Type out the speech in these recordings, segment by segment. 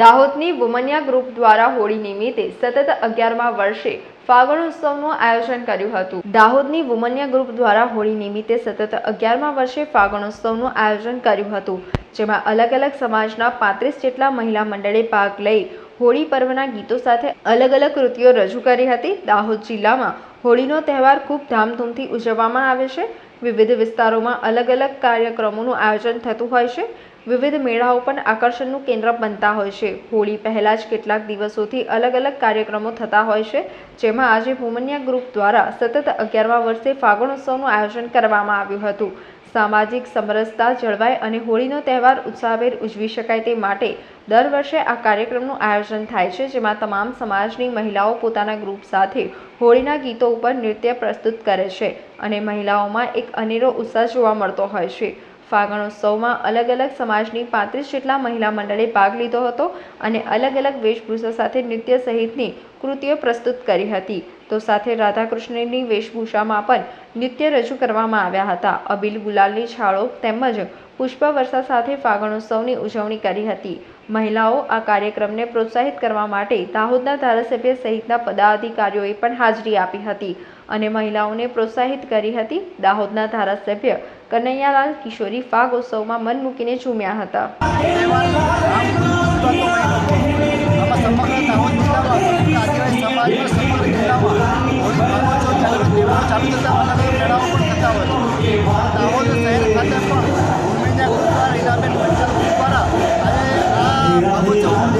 દાહોદની વુમન્યા group દ્વારા હોળી નિમિત્તે સતત અગિયારમા વર્ષે ફાગણ ઉત્સવનું આયોજન કર્યું હતું. દાહોદની વુમન્યા ગ્રુપ દ્વારા હોળી નિમિત્તે સતત અગિયારમા વર્ષે ફાગણ ઉત્સવનું આયોજન કર્યું હતું, જેમાં અલગ અલગ સમાજના પાંત્રીસ જેટલા મહિલા મંડળે ભાગ લઈ હોળી પર્વના ગીતો સાથે અલગ અલગ કૃતિઓ રજૂ કરી હતી. દાહોદ જિલ્લામાં હોળીનો તહેવાર ખૂબ ધામધૂમથી ઉજવવામાં આવે છે. વિવિધ વિસ્તારોમાં અલગ અલગ કાર્યક્રમોનું આયોજન થતું હોય છે. વિવિધ મેળાઓ પણ આકર્ષણનું કેન્દ્ર બનતા હોય છે. હોળી પહેલાં જ કેટલાક દિવસોથી અલગ અલગ કાર્યક્રમો થતા હોય છે, જેમાં આજે ભૂમન્યા ગ્રુપ દ્વારા સતત અગિયારમા વર્ષે ફાગણ ઉત્સવનું આયોજન કરવામાં આવ્યું હતું. સામાજિક સમરસતા જળવાય અને હોળીનો તહેવાર ઉત્સાહભેર ઉજવી શકાય તે માટે દર વર્ષે આ કાર્યક્રમનું આયોજન થાય છે, જેમાં તમામ સમાજની મહિલાઓ પોતાના ગ્રુપ સાથે હોળીના ગીતો ઉપર નૃત્ય પ્રસ્તુત કરે છે અને મહિલાઓમાં એક અનેરો ઉત્સાહ જોવા મળતો હોય છે. ફાગણ ઉત્સવમાં અલગ અલગ સમાજની પાંત્રીસ જેટલા મહિલા મંડળે ભાગ લીધો હતો અને અલગ અલગ વેશભૂષા સાથે નૃત્ય સહિતની કૃતિઓ પ્રસ્તુત કરી હતી. તો સાથે રાધાકૃષ્ણની વેશભૂષામાં પણ નૃત્ય રજૂ કરવામાં આવ્યા હતા. અબીલ ગુલાલની છાળો તેમજ પુષ્પવર્ષા સાથે ફાગણોત્સવની ઉજવણી કરી હતી. મહિલાઓ આ કાર્યક્રમને પ્રોત્સાહિત કરવા માટે દાહોદના ધારાસભ્ય સહિતના પદાધિકારીઓએ પણ હાજરી આપી હતી અને મહિલાઓને પ્રોત્સાહિત કરી હતી દાહોદના ધારાસભ્ય કનૈયાલાલ કિશોરી ફાગ ઉત્સવમાં મન મૂકીને ઝૂમ્યા હતા.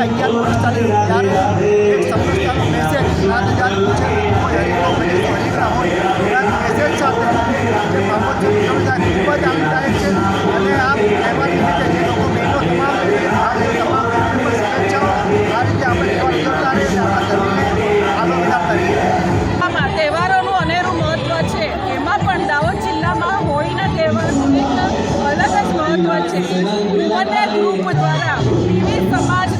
જે અગિયાર વર્ષ ચાલી રહ્યું ત્યારે એક સમૃદ્ધતાનો મેસેજ સાત હજાર મેસેજ સાથે જે ઉજવણી થાય ખૂબ જ આનંદદાયક છે. અને આ તહેવાર નિમિત્તે જે લોકો બહેનો તમામ આ તમામ બહેનોને શુભેચ્છાઓ. આ રીતે આપણે તહેવાર અને આપણા ધર્મને આગળ વધારતા રહીએ. તહેવારોનું અનેરું મહત્ત્વ છે. એમાં પણ દાહોદ જિલ્લામાં હોળીના તહેવારનું એક અલગ જ મહત્ત્વ છે. અને ગ્રુપ દ્વારા વિવિધ સમાજની